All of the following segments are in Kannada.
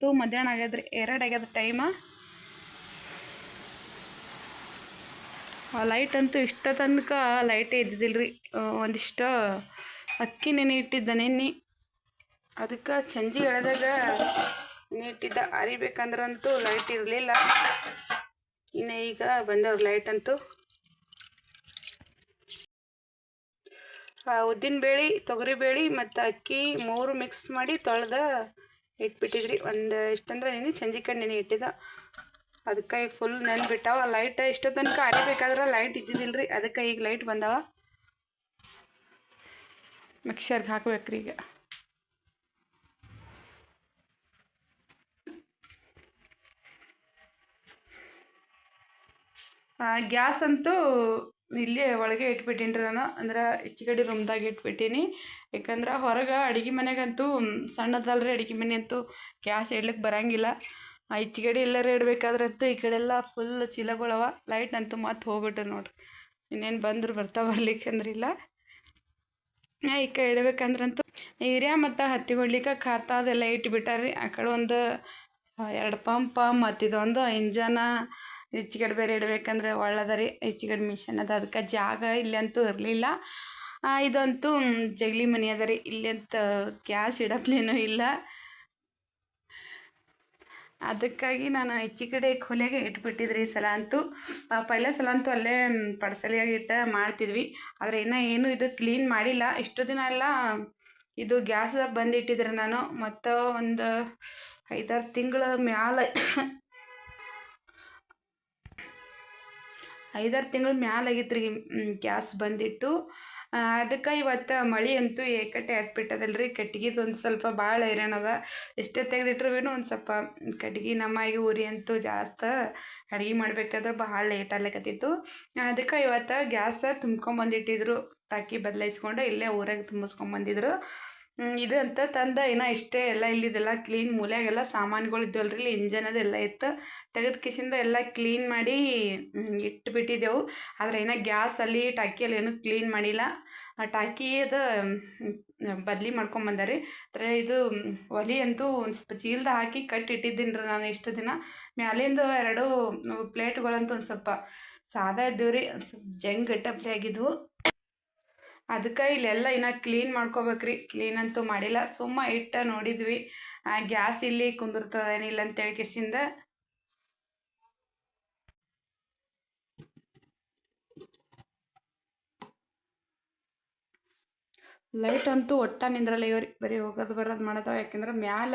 ತು ಮಧ್ಯಾಹ್ನ ಆಗ್ಯದ್ರಿ, ಎರಡು ಆಗ್ಯದ ಟೈಮ ಲೈಟ್ ಅಂತೂ ಇಷ್ಟ ತನಕ ಲೈಟೇ ಇದ್ದಿದ್ದಿಲ್ಲ ರೀ ಒಂದಿಷ್ಟು ಅಕ್ಕಿ ನೆನೆ ಇಟ್ಟಿದ್ದ ನೆನ್ನೆ. ಅದಕ್ಕೆ ಚಂಜಿ ಎಳೆದಾಗ ನೆನೆ ಇಟ್ಟಿದ್ದ. ಅರಿಬೇಕಂದ್ರಂತೂ ಲೈಟ್ ಇರಲಿಲ್ಲ. ಇನ್ನು ಈಗ ಬಂದವ್ರು ಲೈಟ್ ಅಂತೂ. ಉದ್ದಿನ ಬೇಳೆ, ತೊಗರಿ ಬೇಳೆ ಮತ್ತು ಅಕ್ಕಿ ಮೂರು ಮಿಕ್ಸ್ ಮಾಡಿ ತೊಳೆದ ಇಟ್ಬಿಟ್ಟಿದ್ರಿ. ಒಂದು ಎಷ್ಟಂದ್ರೆ ನೆನೆ ಸಂಜೆ ಕಡೆ ನೆನೆ ಇಟ್ಟಿದ್ದ. ಅದಕ್ಕೆ ಈಗ ಫುಲ್ ನೆನ್ಬಿಟ್ಟಾವ ಲೈಟ್ ಇಷ್ಟು ತನಕ ಅರಿಬೇಕಾದ್ರೆ ಲೈಟ್ ಇದ್ದಿದ್ದಿಲ್ಲ ರೀ ಅದಕ್ಕೆ ಈಗ ಲೈಟ್ ಬಂದಾವ. ಮಿಕ್ಸರ್ಗೆ ಹಾಕ್ಬೇಕ್ರಿ ಈಗ. ಗ್ಯಾಸ್ ಅಂತೂ ಇಲ್ಲೇ ಒಳಗೆ ಇಟ್ಬಿಟ್ಟೀನಿ ರೀ ನಾನು. ಅಂದ್ರೆ ಈಚೆಗಡೆ ರೂಮ್ದಾಗ ಇಟ್ಬಿಟ್ಟೀನಿ. ಯಾಕಂದ್ರೆ ಹೊರಗೆ ಅಡುಗೆ ಮನೆಗಂತೂ ಸಣ್ಣದಲ್ಲ ರೀ ಅಡುಗೆ ಮನೆ ಅಂತೂ ಗ್ಯಾಸ್ ಇಡ್ಲಿಕ್ಕೆ ಬರಂಗಿಲ್ಲ. ಆ ಎಲ್ಲರೂ ಇಡಬೇಕಾದ್ರಂತೂ ಈ ಕಡೆ ಎಲ್ಲ ಫುಲ್ ಚೀಲಗಳವ ಲೈಟ್ ಅಂತೂ ಮತ್ತೆ ಹೋಗ್ಬಿಟ್ರೆ ನೋಡ್ರಿ. ಇನ್ನೇನು ಬಂದ್ರು ಬರ್ತಾ ಬರ್ಲಿಕ್ಕೆ ಅಂದ್ರಿಲ್ಲ ಈ ಕಡೆ ಇಡಬೇಕಂದ್ರಂತೂ ಏರಿಯಾ ಮತ್ತು ಹತ್ತಿ ಕೊಡ್ಲಿಕ್ಕೆ ಖಾತ ಅದೆಲ್ಲ ಇಟ್ಬಿಟ್ಟಾರ್ರಿ. ಆ ಕಡೆ ಒಂದು ಎರಡು ಪಂಪ ಮತ್ತು ಇದೊಂದು ಇಂಜನ ಕಡಿಮೆ ಬೇರೆ ಇಡಬೇಕಂದ್ರೆ ಒಳ್ಳದ ರೀ. ಕಡಿಮೆ ಮಿಷನ್ ಅದ. ಅದಕ್ಕೆ ಜಾಗ ಇಲ್ಲಂತೂ ಇರಲಿಲ್ಲ. ಇದಂತೂ ಜಗಲಿ ಮನೆ ಅದ ರೀ. ಇಲ್ಲಂತ ಗ್ಯಾಸ್ ಇಡಪ್ಲೇನೂ ಇಲ್ಲ. ಅದಕ್ಕಾಗಿ ನಾನು ಹೆಚ್ಚು ಕಡೆ ಕೊಲೆಗೆ ಇಟ್ಬಿಟ್ಟಿದ್ರಿ ಈ ಸಲ ಅಂತೂ. ಪೈಲ ಸಲ ಅಂತೂ ಅಲ್ಲೇ ಪಡ್ಸಲಿಯಾಗಿ ಇಟ್ಟ ಮಾಡ್ತಿದ್ವಿ. ಆದರೆ ಇನ್ನೂ ಏನು ಇದು ಕ್ಲೀನ್ ಮಾಡಿಲ್ಲ. ಇಷ್ಟು ದಿನ ಎಲ್ಲ ಇದು ಗ್ಯಾಸ್ ಬಂದಿಟ್ಟಿದ್ರೆ ನಾನು. ಮತ್ತು ಒಂದು ಐದಾರು ತಿಂಗಳ ಮ್ಯಾಲೆ ಐದಾರು ತಿಂಗಳು ಮ್ಯಾಲೆ ಆಗಿತ್ತು ರೀ ಗ್ಯಾಸ್ ಬಂದಿಟ್ಟು. ಅದಕ್ಕೆ ಇವತ್ತು ಮಳೆ ಅಂತೂ ಏಕಟ್ಟೆ ಹತ್ಬಿಟ್ಟದಲ್ಲ ರೀ ಕಟ್ಗಿದು ಒಂದು ಸ್ವಲ್ಪ ಭಾಳ ಅದ. ಎಷ್ಟೇ ತೆಗೆದಿಟ್ರು ಏನು ಒಂದು ಸ್ವಲ್ಪ ಕಟ್ಗೆ ನಮ್ಮಾಗಿ ಉರಿ ಅಂತೂ ಜಾಸ್ತಿ ಅಡುಗೆ ಮಾಡ್ಬೇಕಾದ್ರೆ ಭಾಳ ಲೇಟ್ ಆಗ್ಲಿಕತ್ತಿತ್ತು. ಅದಕ್ಕೆ ಇವತ್ತು ಗ್ಯಾಸ ತುಂಬ್ಕೊಂಬಂದಿಟ್ಟಿದ್ರು. ಟಾಕಿ ಬದಲಾಯಿಸ್ಕೊಂಡು ಇಲ್ಲೇ ಊರಾಗ ತುಂಬಿಸ್ಕೊಂಬಂದಿದ್ರು. ಇದು ಅಂತ ತಂದ. ಇನ್ನೂ ಇಷ್ಟೇ ಎಲ್ಲ ಇಲ್ಲಿದೆಲ್ಲ ಕ್ಲೀನ್ ಮೂಲೆಯಾಗೆಲ್ಲ ಸಾಮಾನುಗಳು ಇದ್ದವಲ್ಲ ರೀ ಇಲ್ಲಿ ಇಂಜನ್ ಅದೆಲ್ಲ ಇತ್ತು ತೆಗೆದ ಕಿಸಿಂದ ಎಲ್ಲ ಕ್ಲೀನ್ ಮಾಡಿ ಇಟ್ಬಿಟ್ಟಿದ್ದೆವು. ಆದರೆ ಇನ್ನೂ ಗ್ಯಾಸಲ್ಲಿ ಟಾಕಿಯಲ್ಲಿ ಏನೂ ಕ್ಲೀನ್ ಮಾಡಿಲ್ಲ. ಆ ಟಾಕಿ ಅದು ಬದಲಿ ಮಾಡ್ಕೊಂಬಂದಾರಿ ಆದರೆ ಇದು ಒಲಿ ಅಂತೂ ಒಂದು ಸ್ವಲ್ಪ ಚೀಲ್ದ ಹಾಕಿ ಕಟ್ ಇಟ್ಟಿದ್ದೀನಿ ರೀ ನಾನು ಇಷ್ಟು ದಿನ. ಮ್ಯಾಲಿಂದ ಎರಡು ಪ್ಲೇಟ್ಗಳಂತೂ ಒಂದು ಸ್ವಲ್ಪ ಸಾದಾ ಇದ್ದೀವ್ರಿ ಸ್ವಲ್ಪ ಜಂಗ್ ಗಟ್ಟಪ್ಲೆ ಆಗಿದ್ವು. ಅದಕ್ಕೆ ಇಲ್ಲೆಲ್ಲ ಇನ್ನು ಕ್ಲೀನ್ ಮಾಡ್ಕೋಬೇಕ್ರಿ. ಕ್ಲೀನ್ ಅಂತೂ ಮಾಡಿಲ್ಲ. ಸುಮ್ಮ ಇಟ್ಟ ನೋಡಿದ್ವಿ. ಗ್ಯಾಸ್ ಇಲ್ಲಿ ಕುಂದಿರ್ತದೇನಿಲ್ಲ ಅಂತೇಳಿ ಕಿಸಿಂದ. ಲೈಟ್ ಅಂತೂ ಒಟ್ಟ ನಿಂದ್ರಲ್ಲ ಇವ್ರಿ. ಬರೀ ಹೋಗೋದು ಬರೋದು ಮಾಡೋದು ಯಾಕೆಂದ್ರೆ ಮ್ಯಾಲ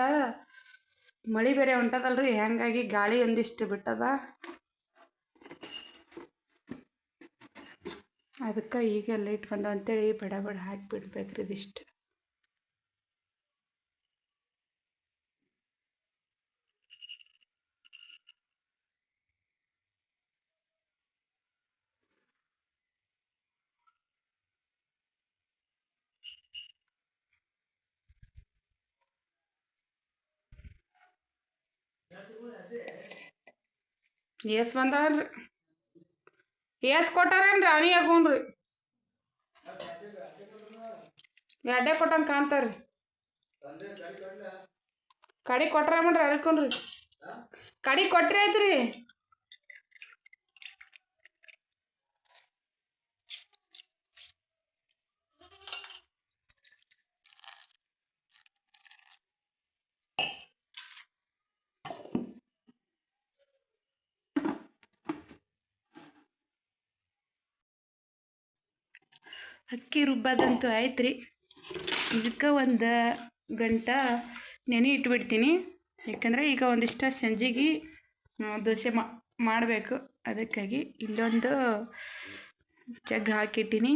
ಮಳೆ ಬೇರೆ ಹೊಂಟದಲ್ರಿ. ಹ್ಯಾಂಗಾಗಿ ಗಾಳಿ ಒಂದಿಷ್ಟು ಬಿಟ್ಟದ. ಅದಕ್ಕೆ ಈಗ ಲೈಟ್ ಬಂದ ಅಂತೇಳಿ ಬಡ ಬಡ ಹಾಕಿ ಬಿಡ್ಬೇಕ್ರಿ ಇದಿಷ್ಟು. ಏಸ್ ಬಂದವನ್ರಿ ಏಸ್ ಕೊಟ್ಟಾರೇನ್ರಿ ಅವನಿಗೆ ಹ್ಞೂ ಎರಡೇ ಕೊಟ್ಟಂಗೆ ಕಾಣ್ತಾರ್ರಿ ಕಡಿ ಕೊಟ್ರ ಮಾಡ್ರಿ ಅರ್ಕೊಂಡ್ರಿ ಕಡಿ ಕೊಟ್ರಿ ಆಯ್ತ್ರಿ ಅಕ್ಕಿ ರುಬ್ಬದಂತೂ ಆಯ್ತು ರೀ ಇದಕ್ಕೆ ಒಂದು ಗಂಟೆ ನೆನೆ ಇಟ್ಬಿಡ್ತೀನಿ. ಯಾಕಂದರೆ ಈಗ ಒಂದಿಷ್ಟು ಸಂಜೆಗೆ ದೋಸೆ ಮಾಡಬೇಕು. ಅದಕ್ಕಾಗಿ ಇಲ್ಲೊಂದು ಜಗ್ ಹಾಕಿಟ್ಟಿನಿ.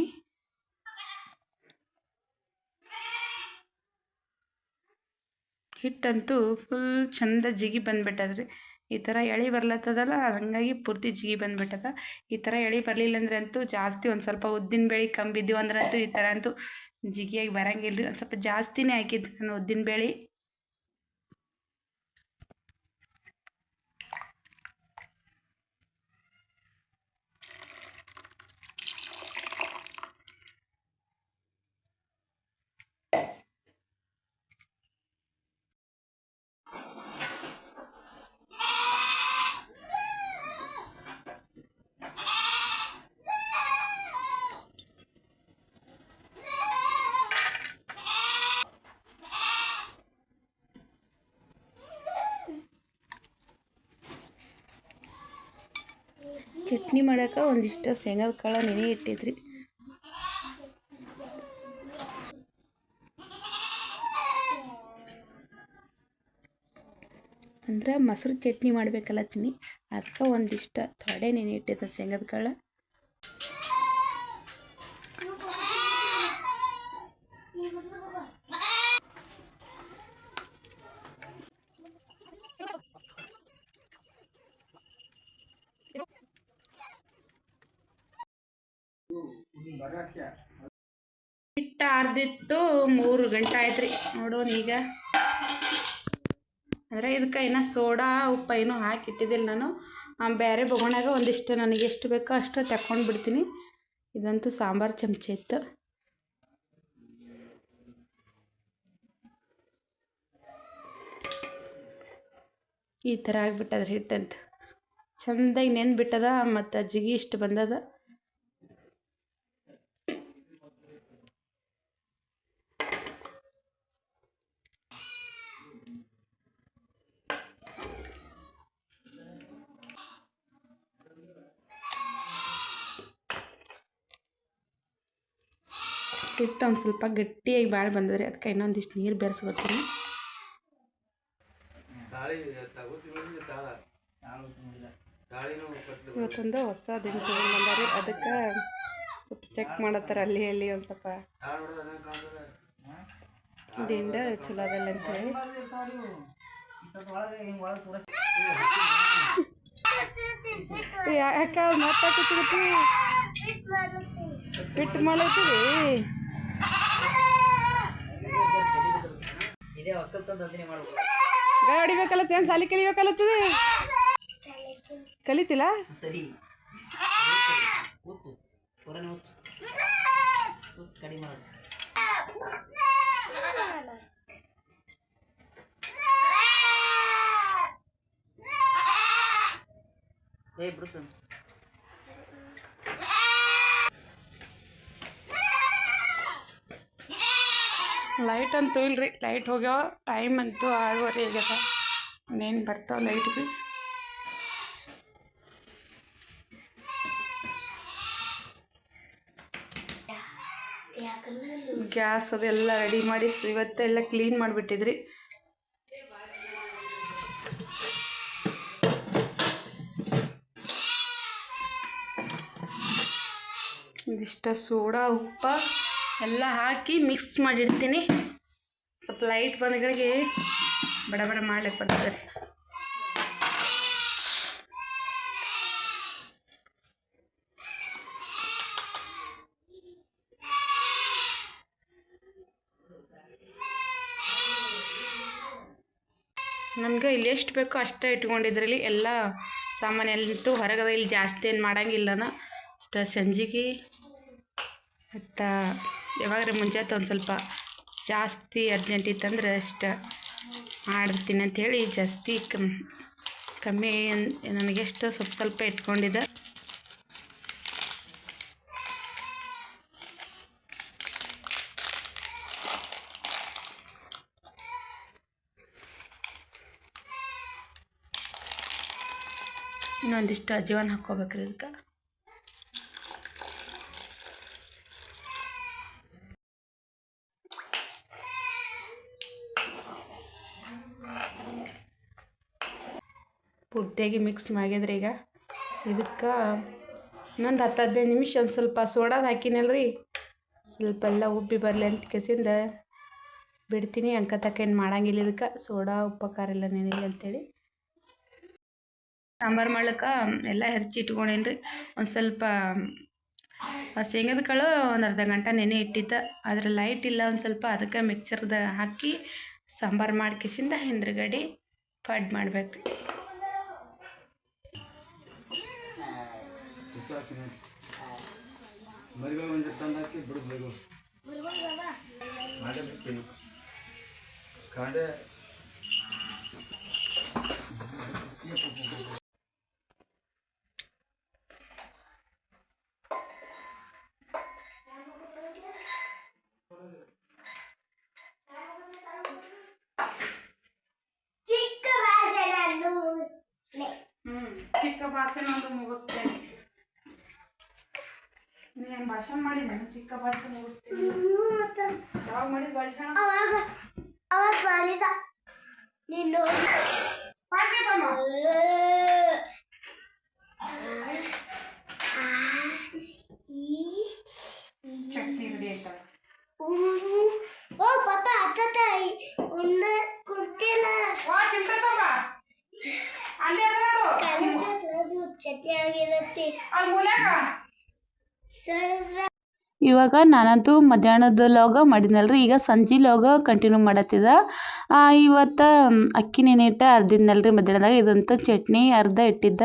ಹಿಟ್ಟಂತೂ ಫುಲ್ ಚಂದ ಜಿಗಿ ಬಂದ್ಬಿಟ್ಟದ್ರಿ. ಈ ಥರ ಎಳೆ ಬರ್ಲತ್ತದಲ್ಲ, ಹಾಗಾಗಿ ಪೂರ್ತಿ ಜಿಗಿ ಬಂದ್ಬಿಟ್ಟದ. ಈ ಥರ ಎಳೆ ಬರಲಿಲ್ಲ ಅಂದ್ರೆ ಅಂತೂ ಜಾಸ್ತಿ ಒಂದು ಸ್ವಲ್ಪ ಉದ್ದಿನ ಬೇಳೆ ಕಮ್ಮಿ ಬಿದ್ದೀವಿ ಅಂದ್ರೆ ಅಂತೂ ಈ ಥರ ಅಂತೂ ಜಿಗಿಯಾಗಿ ಬರಂಗಿಲ್ಲ ರೀ ಒಂದು ಸ್ವಲ್ಪ ಜಾಸ್ತಿನೇ ಹಾಕಿದ್ದು ನಾನು ಉದ್ದಿನ ಬೇಳೆ. ಚಟ್ನಿ ಮಾಡೋಕೆ ಒಂದಿಷ್ಟು ಶೇಂಗಾದ ಕಾಳು ನೆನೆ ಇಟ್ಟಿದ್ರಿ. ಅಂದ್ರೆ ಮೊಸ್ರು ಚಟ್ನಿ ಮಾಡ್ಬೇಕಲ್ಲತ್ತೀನಿ ಅದಕ್ಕೆ ಒಂದಿಷ್ಟು ಥೊಡೆ ನೆನೆ ಇಟ್ಟಿದ್ದೆ ಶೇಂಗಾದ ಕಾಳು. ಆರ್ದಿಟ್ಟು ಮೂರು ಗಂಟೆ ಆಯ್ತು ರೀ ನೋಡೋಣ ಈಗ. ಅಂದರೆ ಇದಕ್ಕೆ ಇನ್ನು ಸೋಡಾ, ಉಪ್ಪು ಏನೂ ಹಾಕಿಟ್ಟಿದ್ದಿಲ್ಲ ನಾನು. ಬೇರೆ ಬೊಗಣಾಗ ಒಂದಿಷ್ಟು ನನಗೆ ಎಷ್ಟು ಬೇಕೋ ಅಷ್ಟು ತಕ್ಕೊಂಡು ಬಿಡ್ತೀನಿ. ಇದಂತೂ ಸಾಂಬಾರು ಚಮಚ ಇತ್ತು. ಈ ಥರ ಆಗ್ಬಿಟ್ಟದ್ರಿ ಹಿಟ್ಟಂತ. ಚಂದಾಗಿ ನೆಂದ್ಬಿಟ್ಟದ ಮತ್ತು ಜಿಗಿ ಇಷ್ಟು ಬಂದದ. ಹಿಟ್ಟು ಒಂದು ಸ್ವಲ್ಪ ಗಟ್ಟಿಯಾಗಿ ಭಾಳ ಬಂದದ್ರಿ ಅದಕ್ಕೆ ಇನ್ನೊಂದಿಷ್ಟು ನೀರು ಬೆರೆಸ್ಕೊತೀನಿ. ಇವತ್ತೊಂದು ಹೊಸ ದಿನ ತೊಗೊಂಡು ಬಂದಾರಿ ಅದಕ್ಕೆ ಸ್ವಲ್ಪ ಚೆಕ್ ಮಾಡತ್ತಾರ ಅಲ್ಲಿ ಅಲ್ಲಿ ಒಂದು ಸ್ವಲ್ಪ. ದಿಂಡ ಚಲೋ ಅದಲ್ಲ ಅಂತೇಳಿ ಯಾಕೆ ಮತ್ತೆ ಸಿಗತಿ ಹಿಟ್ಟು ಮಾಡತ್ತೀವಿ ಗಾಡಿ ಬೇಕಲ್ಲತ್ತೇನು ಸಾಲಿ ಕಲಿಬೇಕಲ್ಲತ್ತದ? ಕಲಿತಿಲ್ಲ? ಸರಿ. ಕೂತು ಲೈಟ್ ಅಂತೂ ಇಲ್ರಿ. ಲೈಟ್ ಹೋಗ್ಯಾವ. ಟೈಮ್ ಅಂತೂ ಆರೂವರೆ ಆಗ್ಯದ. ಇನ್ನೇನು ಬರ್ತಾವ ಲೈಟ್ ಬಿ ಗ್ಯಾಸ್ ಅದೆಲ್ಲ ರೆಡಿ ಮಾಡಿ ಇವತ್ತೆಲ್ಲ ಕ್ಲೀನ್ ಮಾಡಿಬಿಟ್ಟಿದ್ರಿ. ಇದಿಷ್ಟ ಸೋಡಾ, ಉಪ್ಪ. ಎಲ್ಲ ಹಾಕಿ ಮಿಕ್ಸ್ ಮಾಡಿಡ್ತೀನಿ ಸ್ವಲ್ಪ ಲೈಟ್ ಬಂದಗಳಿಗೆ ಬಡ ಬಡ ಮಾಡ್ಲಿಕ್ಕೆ ಬರ್ತದೆ. ನಮ್ಗೆ ಇಲ್ಲಿ ಎಷ್ಟು ಬೇಕೋ ಅಷ್ಟೇ ಇಟ್ಕೊಂಡಿದ್ರಲ್ಲಿ ಎಲ್ಲ ಸಾಮಾನು ಎಲ್ಲಿತ್ತು ಹೊರಗದ ಇಲ್ಲಿ ಜಾಸ್ತಿ ಏನು ಮಾಡಂಗಿಲ್ಲನ. ಅಷ್ಟ ಸಂಜಿಗೆ ಮತ್ತು ಯಾವಾಗ್ರೆ ಮುಂಜಾನೆ ಒಂದು ಸ್ವಲ್ಪ ಜಾಸ್ತಿ ಅರ್ಜೆಂಟ್ ಇತ್ತಂದ್ರೆ ಅಷ್ಟು ಮಾಡ್ತೀನಿ ಅಂಥೇಳಿ ಜಾಸ್ತಿ ಕಮ್, ಕಮ್ಮಿ ನನಗೆಷ್ಟು ಸ್ವಲ್ಪ ಸ್ವಲ್ಪ ಇಟ್ಕೊಂಡಿದ್ದೆ. ಇನ್ನೊಂದಿಷ್ಟು ಅಜೀವನ ಹಾಕ್ಕೋಬೇಕ್ರಿ ಇದಕ್ಕೆ ಪೂರ್ತಿಯಾಗಿ ಮಿಕ್ಸ್ ಮಾಡ್ಯದ್ರಿ ಈಗ. ಇದಕ್ಕೆ ಇನ್ನೊಂದು ಹತ್ತು ಹದಿನೈದು ನಿಮಿಷ ಒಂದು ಸ್ವಲ್ಪ ಸೋಡಾದ ಹಾಕಿನಲ್ರಿ. ಸ್ವಲ್ಪ ಎಲ್ಲ ಉಬ್ಬಿ ಬರಲಿ ಅಂತ ಕೆಸಿಂದ ಬಿಡ್ತೀನಿ. ಅಂಕ ತಕ್ಕ ಮಾಡಂಗಿಲ್ಲ ಇದಕ್ಕೆ. ಸೋಡಾ ಉಪ್ಪು ಖಾರ ಎಲ್ಲ ನೆನಿಲ್ಲ ಅಂತೇಳಿ. ಸಾಂಬಾರು ಮಾಡ್ಲಿಕ್ಕೆ ಎಲ್ಲ ಹೆರ್ಚಿ ಇಟ್ಕೊಂಡೇನಿ ರೀ ಒಂದು ಸ್ವಲ್ಪ ಶೇಂಗದ ಕಾಳು ಒಂದು ಅರ್ಧ ಗಂಟೆ ನೆನೆ ಇಟ್ಟಿದ್ದ. ಆದರೆ ಲೈಟ್ ಇಲ್ಲ. ಒಂದು ಸ್ವಲ್ಪ ಅದಕ್ಕೆ ಮಿಕ್ಸರ್ದ ಹಾಕಿ ಸಾಂಬಾರು ಮಾಡಿ ಕಿಸಿಂದ ಹಿಂದ್ರಗಡೆ ಫಡ್ ಮಾಡ್ಬೇಕು ರೀ ಮರಿಗಳು ಒಂದು ತಂದು ಹಾಕಿ ಬಿಡುದು ಬೇಗ ಮಾಡೇ ಬಿಡ್ತೀನಿ ಕಾಂಡೆ ಹ್ಞೂ ಚಿಕ್ಕ ಭಾಷೆ ಒಂದು ಮುಗಿಸ್ತೇನೆ ನೀನು ಭಾಷಣ ಮಾಡಿದ್ದೆ ಚಿಕ್ಕ ಭಾಷಣ ಮುಗಿಸ್ತೀನಿ. ಯಾವಾಗ ಮಾಡಿದ ಭಾಷಣ? ಅವಾಗ ಅವಾಗ ಮಾಡಿದ. ನೀನು ಪಾಟ್ನೆ ತಮ್ಮ ಚಟ್ನಿ ರೆಡಿ ಆಯ್ತಲ್ಲ ಓ ಪಾಪ ಅತ್ತ ಉಣ್ಣ ಕುಟ್ಟಿಲ್ಲ ವಾ ತಿಂತಮ್ಮ ಅಲ್ಲಿ ಅದ ನೋಡು ಅದು ಚಟ್ನಿ ಆಗಿರತ್ತೆ ಅಲ್ಲಿ ಮೂಲ್ಯಾಗ ಸರಿಸ್ರ ಇವಾಗ ನಾನಂತೂ ಮಧ್ಯಾಹ್ನದ ಲೋಗ ಮಾಡಿದ್ನಲ್ರಿ, ಈಗ ಸಂಜೆ ಲೋಗ ಕಂಟಿನ್ಯೂ ಮಾಡತ್ತಿದ. ಇವತ್ತು ಅಕ್ಕಿ ನೆನೆಯಿಟ್ಟ ಅರ್ದಿದ್ನಲ್ರಿ ಮಧ್ಯಾಹ್ನದಾಗ, ಇದಂತೂ ಚಟ್ನಿ ಅರ್ಧ ಇಟ್ಟಿದ್ದ.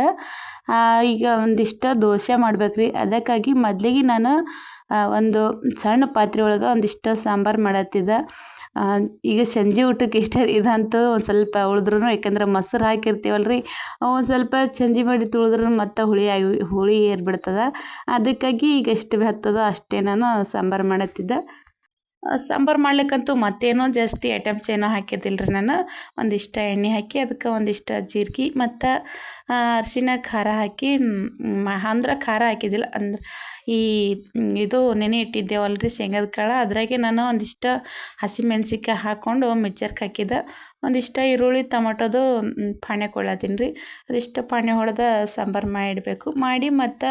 ಈಗ ಒಂದಿಷ್ಟು ದೋಸೆ ಮಾಡ್ಬೇಕ್ರಿ. ಅದಕ್ಕಾಗಿ ಮೊದ್ಲಿಗೆ ನಾನು ಒಂದು ಸಣ್ಣ ಪಾತ್ರೆ ಒಳಗೆ ಒಂದಿಷ್ಟು ಸಾಂಬಾರು ಮಾಡತ್ತಿದ್ದ ಈಗ ಸಂಜೆ ಊಟಕ್ಕೆ ಇಷ್ಟ ಇದಂತೂ ಒಂದು ಸ್ವಲ್ಪ ಉಳಿದ್ರೂ ಯಾಕಂದ್ರೆ ಮೊಸ್ರು ಹಾಕಿರ್ತೀವಲ್ಲ ರೀ ಒಂದು ಸ್ವಲ್ಪ ಸಂಜೆ ಮಾಡಿ ತುಳಿದ್ರೂ ಮತ್ತೆ ಹುಳಿ ಆಗಿ, ಹುಳಿ ಏರ್ಬಿಡ್ತದೆ. ಅದಕ್ಕಾಗಿ ಈಗ ಎಷ್ಟು ಹತ್ತದ ಅಷ್ಟೇ ನಾನು ಸಾಂಬಾರು ಮಾಡತ್ತಿದ್ದೆ. ಸಾಂಬಾರು ಮಾಡ್ಲಿಕ್ಕಂತೂ ಮತ್ತೇನೋ ಜಾಸ್ತಿ ಐಟಮ್ಸ್ ಏನೋ ಹಾಕಿದ್ದಿಲ್ಲ ನಾನು. ಒಂದಿಷ್ಟು ಎಣ್ಣೆ ಹಾಕಿ, ಅದಕ್ಕೆ ಒಂದಿಷ್ಟು ಜೀರ್ಗೆ ಮತ್ತು ಅರಿಶಿನ ಖಾರ ಹಾಕಿ ಅಂದ್ರೆ ಖಾರ ಹಾಕಿದ್ದಿಲ್ಲ. ಅಂದ್ರೆ ಈ, ಇದು ನೆನೆ ಇಟ್ಟಿದ್ದೇವಲ್ಲ ರೀ ಶೇಂಗದ ಕಾಳು. ಅದ್ರಾಗೆ ನಾನು ಒಂದಿಷ್ಟು ಹಸಿಮೆಣ್ಸಿನ್ಕಾಯಿ ಹಾಕ್ಕೊಂಡು ಮಿಕ್ಸರ್ಗೆ ಹಾಕಿದ್ದೆ ಒಂದಿಷ್ಟು ಈರುಳ್ಳಿ, ಟೊಮಟೊದು ಪಾಣ್ಯ ಕೊಡ್ಲತ್ತೀನಿ ರೀ ಅದಿಷ್ಟು ಪಾಣ್ಯ ಹೊಡೆದ ಸಾಂಬಾರು ಮಾಡಿಡಬೇಕು. ಮಾಡಿ ಮತ್ತು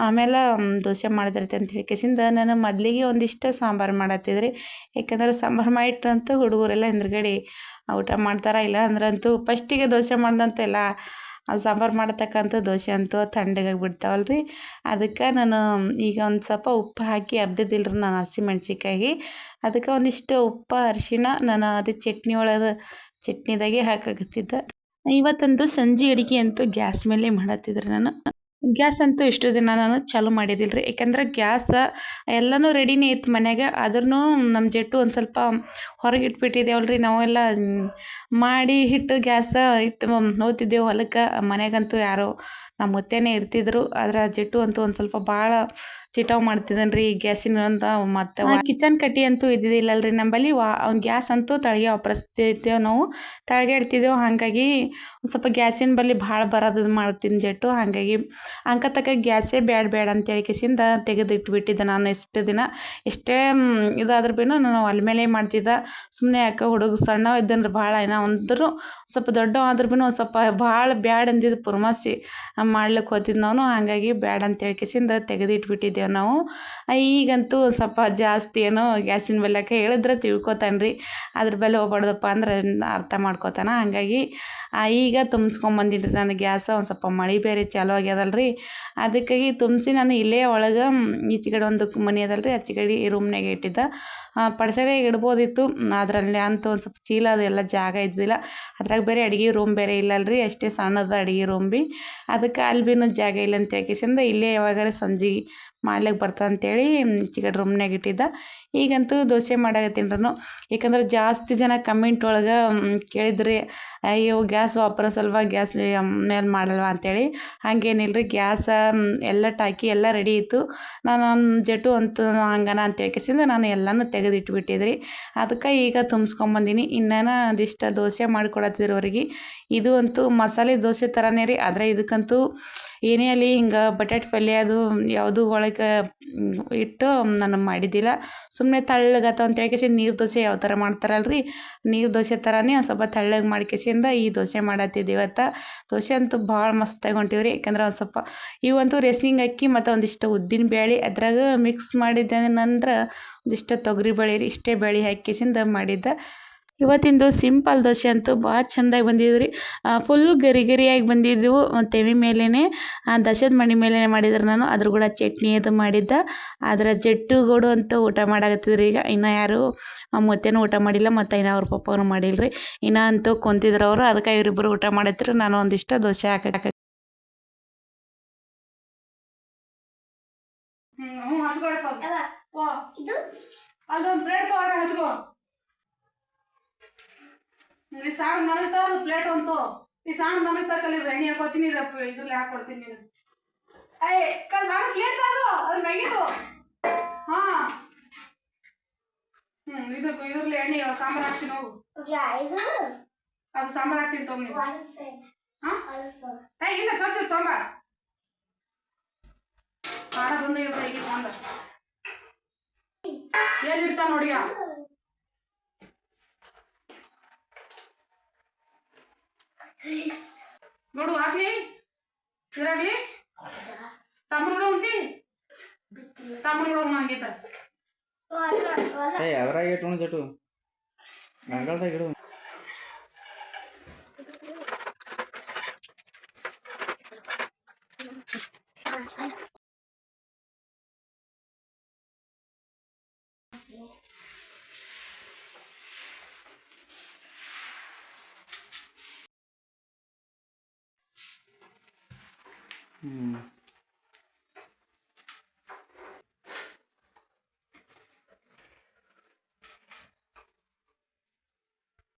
ಆಮೇಲೆ ದೋಸೆ ಮಾಡಿದಿರತ್ತೆ ಅಂತ ಹೇಳ್ಕೇಸಿಂದ ನಾನು ಮೊದಲಿಗೆ ಒಂದಿಷ್ಟು ಸಾಂಬಾರು ಮಾಡತ್ತಿದ್ರಿ. ಯಾಕಂದ್ರೆ ಸಾಂಬಾರು ಮಾಡಿಟ್ರಂತೂ ಹುಡುಗರೆಲ್ಲ ಹಿಂದ್ಗಡೆ ಊಟ ಮಾಡ್ತಾರ. ಇಲ್ಲ ಅಂದ್ರಂತೂ ಫಸ್ಟಿಗೆ ದೋಸೆ ಮಾಡ್ದಂತೆಲ್ಲ ಅದು ಸಾಂಬಾರು ಮಾಡತಕ್ಕಂಥ ದೋಸೆ ಅಂತೂ ತಣ್ಣಗಾಗಿ ಬಿಡ್ತಾವಲ್ರಿ. ಅದಕ್ಕೆ ನಾನು ಈಗ ಒಂದು ಸ್ವಲ್ಪ ಉಪ್ಪು ಹಾಕಿ ಅರ್ದಿದ್ದಿಲ್ಲ ರೀ ನಾನು ಹಸಿಮೆಣ್ಸಿನ್ಕಾಯಿ ಅದಕ್ಕೆ ಒಂದಿಷ್ಟು ಉಪ್ಪು, ಅರಿಶಿಣ, ನಾನು ಅದು ಚಟ್ನಿ ಒಳಗೆ, ಚಟ್ನಿದಾಗೆ ಹಾಕಾಕತ್ತಿದ್ದೆ. ಇವತ್ತಂತೂ ಸಂಜೆ ಅಡುಗೆ ಅಂತೂ ಗ್ಯಾಸ್ ಮೇಲೆ ಮಾಡತ್ತಿದ್ರೆ ನಾನು. ಗ್ಯಾಸ್ ಅಂತೂ ಇಷ್ಟು ದಿನ ನಾನು ಚಾಲೂ ಮಾಡಿದ್ದಿಲ್ಲ ರೀ ಯಾಕಂದ್ರೆ ಗ್ಯಾಸ ಎಲ್ಲನೂ ರೆಡಿನೇ ಇತ್ತು ಮನ್ಯಾಗ. ಆದ್ರೂ ನಮ್ಮ ಜೆಟ್ಟು ಒಂದು ಸ್ವಲ್ಪ ಹೊರಗೆ ಇಟ್ಬಿಟ್ಟಿದ್ದೇವಲ್ಲ ರೀ ನಾವೆಲ್ಲ ಮಾಡಿ ಹಿಟ್ಟು ಗ್ಯಾಸ ಇಟ್ಟು ಹೋಗ್ತಿದ್ದೆವು ಹೊಲಕ್ಕೆ. ಮನ್ಯಾಗಂತೂ ಯಾರೋ ನಮ್ಮ ಮುತ್ತೇನೇ ಇರ್ತಿದ್ರು. ಆದ್ರೆ ಆ ಜೆಟ್ಟು ಅಂತೂ ಒಂದು ಸ್ವಲ್ಪ ಭಾಳ ಚಿಟಾವ್ ಮಾಡ್ತಿದ್ದಾನೆ ರೀ ಗ್ಯಾಸಿನ ಅಂತ ಮತ್ತೆ ಕಿಚನ್ ಕಟ್ಟಿ ಅಂತೂ ಇದ್ದಿದ್ದಿಲ್ಲಲ್ರಿ. ನಂಬಲ್ಲಿ ವಾ ಅವ್ನ ಗ್ಯಾಸ್ ಅಂತೂ ತಳಗೆ ವಾಪರಿಸ್ತಿದ್ದೇವೆ ನಾವು ತಳಗೆ ಇಡ್ತಿದ್ದೆವು ಹಾಗಾಗಿ ಒಂದು ಸ್ವಲ್ಪ ಗ್ಯಾಸಿನ ಬಳಿ ಭಾಳ ಬರೋದು ಮಾಡ್ತೀನಿ ಜೆಟ್ಟು. ಹಾಗಾಗಿ ಅಂಕತಕ್ಕ ಗ್ಯಾಸೇ ಬ್ಯಾಡ ಬೇಡ ಅಂತೇಳಿ ಕಿಸಿಂದ ತೆಗೆದಿಟ್ಬಿಟ್ಟಿದ್ದೆ ನಾನು ಇಷ್ಟು ದಿನ. ಎಷ್ಟೇ ಇದಾದ್ರೂ ಭೀನು ನಾನು ಒಲೆ ಮೇಲೆ ಮಾಡ್ತಿದ್ದೆ. ಸುಮ್ಮನೆ ಯಾಕೆ ಹುಡುಗ ಸಣ್ಣ ಇದ್ದನ್ರಿ ಭಾಳ. ಏನೋ ಅಂದರೂ ಸ್ವಲ್ಪ ದೊಡ್ಡ ಆದ್ರೂ ಭೀನು ಒಂದು ಸ್ವಲ್ಪ ಭಾಳ ಬ್ಯಾಡ ಅಂದಿದ್ದು ಪುರ್ಮಾಸಿ. ಮಾಡ್ಲಿಕ್ಕೆ ಹೋತಿದ್ದು ನಾನು ಹಾಗಾಗಿ ಬ್ಯಾಡ ಅಂತೇಳಿ ಹೇಳ್ಕೇಸಿಂದ ತೆಗೆದು ಇಟ್ಬಿಟ್ಟಿದ್ದೇವೆ ನಾವು. ಈಗಂತೂ ಸ್ವಲ್ಪ ಜಾಸ್ತಿ ಏನೋ ಗ್ಯಾಸಿನ ಬೆಲೆಕ್ಕೆ ಹೇಳಿದ್ರೆ ತಿಳ್ಕೊತಾನೆ ರೀ ಅದ್ರ ಬೆಲೆ ಹೋಗ್ಬಾರ್ದಪ್ಪ ಅಂದ್ರೆ ಅರ್ಥ ಮಾಡ್ಕೊತಾನೆ. ಹಾಗಾಗಿ ಈಗ ತುಂಬಿಸ್ಕೊಂಬಂದಿನಿ ರೀ ನಾನು ಗ್ಯಾಸ, ಒಂದು ಸ್ವಲ್ಪ ಮಳೆ ಬೇರೆ ಚಾಲು ಆಗ್ಯದಲ್ಲ ರೀ ಅದಕ್ಕಾಗಿ ತುಂಬಿಸಿ ನಾನು ಇಲ್ಲೇ ಒಳಗೆ ಈಚೆಗಡೆ ಒಂದು ಮನೆ ಅದಲ್ಲ ರೀ ಆಚೆ ಕಡೆ ಈ ರೂಮ್ನಾಗೆ ಇಟ್ಟಿದ್ದ. ಪಡಿಸಲೆ ಇಡ್ಬೋದಿತ್ತು ಅದರಲ್ಲಿ ಅಂತೂ ಒಂದು ಸ್ವಲ್ಪ ಚೀಲ ಅದೆಲ್ಲ ಜಾಗ ಇದ್ದಿಲ್ಲ ಅದ್ರಾಗ ಬೇರೆ ಅಡುಗೆ ರೂಮ್ ಬೇರೆ ಇಲ್ಲಲ್ಲ ರೀ ಅಷ್ಟೇ ಸಣ್ಣದ ಅಡುಗೆ ರೂಮ್ ಬಿ. ಅದಕ್ಕೆ ಅಲ್ಲಿ ಭೀ ಜಾಗ ಇಲ್ಲ ಅಂತ ಹೇಳ್ಕೇಸಿಂದ ಇಲ್ಲೇ ಯಾವಾಗಾರ ಸಂಜೆ ಮಾಡ್ಲಿಕ್ಕೆ ಬರ್ತದೆ ಅಂತೇಳಿ ಚಿಕನ್ ರೂಮ್ನಾಗ ಇಟ್ಟಿದ್ದೆ. ಈಗಂತೂ ದೋಸೆ ಮಾಡಾಕತ್ತೀನಿ ನಾನು. ಯಾಕಂದ್ರೆ ಜಾಸ್ತಿ ಜನ ಕಮೆಂಟ್ ಒಳಗೆ ಕೇಳಿದ್ರಿ, ಅಯ್ಯೋ ಗ್ಯಾಸ್ ವಾಪರಸಲ್ವ ಗ್ಯಾಸ್ ಮೇಲೆ ಮಾಡಲ್ವಾ ಅಂತೇಳಿ. ಹಾಗೇನಿಲ್ಲ ರೀ ಗ್ಯಾಸ ಎಲ್ಲ ಟಾಕಿ ಎಲ್ಲ ರೆಡಿ ಇತ್ತು. ನಾನು ಜಟು ಅಂತ ಹಂಗನ ಅಂತ ಹೇಳ್ಕೇಸಿಂದ ನಾನು ಎಲ್ಲನೂ ತೆಗೆದಿಟ್ಬಿಟ್ಟಿದ್ರಿ. ಅದಕ್ಕೆ ಈಗ ತುಂಬಿಸ್ಕೊಂಬಂದಿನಿ. ಇನ್ನೇನ ಅದಿಷ್ಟ ದೋಸೆ ಮಾಡಿಕೊಡತ್ತಿದ್ರು ಅವ್ರಿಗೆ. ಇದು ಅಂತೂ ಮಸಾಲೆ ದೋಸೆ ಥರನೇ ರೀ. ಆದರೆ ಇದಕ್ಕಂತೂ ಏನೇ ಅಲ್ಲಿ ಹಿಂಗೆ ಬಟಾಟೆ ಪಲ್ಯ ಅದು ಯಾವುದು ಒಳಗೆ ಇಟ್ಟು ನಾನು ಮಾಡಿದ್ದಿಲ್ಲ. ಸುಮ್ಮನೆ ತೆಳ್ಳಗಾತ ಅಂತ ಹೇಳ್ಕೇಸಿ ನೀರು ದೋಸೆ ಯಾವ ಥರ ಮಾಡ್ತಾರಲ್ಲ ರೀ ನೀರು ದೋಸೆ ಥರನೇ ಒಂದು ಸ್ವಲ್ಪ ತೆಳ್ಳಗೆ ಮಾಡ್ಕೇಸಿಂದ ಈ ದೋಸೆ ಮಾಡತ್ತಿದ್ದು ಇವತ್ತು ದೋಸೆ ಅಂತೂ ಭಾಳ ಮಸ್ತಾಗಿ ಹೊಂಟಿವಿ ರೀ ಯಾಕಂದ್ರೆ ಒಂದು ಸ್ವಲ್ಪ ಇವಂತೂ ರೇಸ್ನಿಂಗ್ ಅಕ್ಕಿ ಮತ್ತು ಒಂದಿಷ್ಟು ಉದ್ದಿನ ಬೇಳೆ ಅದ್ರಾಗ ಮಿಕ್ಸ್ ಮಾಡಿದ್ದೆ ನಂತರ ಒಂದಿಷ್ಟು ತೊಗರಿ ಬೇಳೆ ರೀ ಇಷ್ಟೇ ಬೇಳೆ ಹಾಕಿಸಿಂದ ಮಾಡಿದ್ದೆ. ಇವತ್ತಿಂದು ಸಿಂಪಲ್ ದೋಸೆ ಅಂತೂ ಭಾಳ ಚೆಂದಾಗಿ ಬಂದಿದ್ವು ರೀ. ಫುಲ್ ಗರಿ ಗರಿಯಾಗಿ ಬಂದಿದ್ದವು ತೆವಿ ಮೇಲೇ ದಶದ ಮಣಿ ಮೇಲೆ ಮಾಡಿದ್ರೆ ನಾನು. ಅದ್ರ ಕೂಡ ಚಟ್ನಿ ಅದು ಮಾಡಿದ್ದೆ. ಆದ್ರೆ ಜಟ್ಟುಗೋಡು ಅಂತೂ ಊಟ ಮಾಡಾಕತ್ತಿದ್ರು ಈಗ. ಇನ್ನು ಯಾರು ಮತ್ತೇನು ಊಟ ಮಾಡಿಲ್ಲ, ಮತ್ತು ಇನ್ನು ಅವ್ರ ಪಪ್ಪನೂ ಮಾಡಿಲ್ಲ ರೀ. ಇನ್ನು ಅಂತೂ ಕೊಂತಿದ್ರು ಅವರು. ಅದಕ್ಕೆ ಇವರಿಬ್ಬರು ಊಟ ಮಾಡಿದ್ರು. ನಾನು ಒಂದಿಷ್ಟು ದೋಸೆ ಹಾಕಕ್ಕೆ ಹ್ಞೂ ಇದು ಅಲ್ಲೊಂದು ಬ್ರೆಡ್ ಕವರ್ ಹಚ್ಕೋ. ಈ ಸಾರು ಮನೆ ತಗೋ ಪ್ಲೇಟ್ ಅಂತು ಈ ಸಾರು ಮನೆ ತಕಲಿ ಎಣ್ಣೆ ಹಾಕೋತೀನಿ ಇದು ಇದ್ರಲ್ಲಿ ಹಾಕೊಡ್ತೀನಿ ನೀನು. ಏಯ್ ಕ ಸಾರು ಪ್ಲೇಟ್ ತಗೋ ಅದ್ರ ಮ್ಯಾಗಿದು ಹಾ. ಹ್ಮ್ ಇದು ಇದ್ರಲ್ಲಿ ಎಣ್ಣೆ ಸಾಂಬಾರ್ ಹಾಕ್ತೀನಿ ಹೋಗು. ಅದು ಸಾಂಬಾರ್ ಹಾಕ್ತೀನಿ ತೊಗೊಂಡು ಹಾ? ಏ ಇಲ್ಲ ಸ್ವಚ್ಛ ತೊಂಬ ಕಾಡ ಬಂದ ಈಗ ತಗೊಂಡ. ಎಲ್ಲಿ ಇಡ್ತಾ ನೋಡಿ ನೋಡು ಹಾಕ್ಲಿ ಇರಾಗ್ಲಿ ತಮ್ಮನ ಕೂಡ ಉಂತಿ ತಮ್ಮನ ಕೂಡ ಹಂಗೈತ ಏ, ಅದ್ರಾಗ ಇಟ್ಟು ಜಟು. ಮಂಗಳದಾಗ ಇಡು.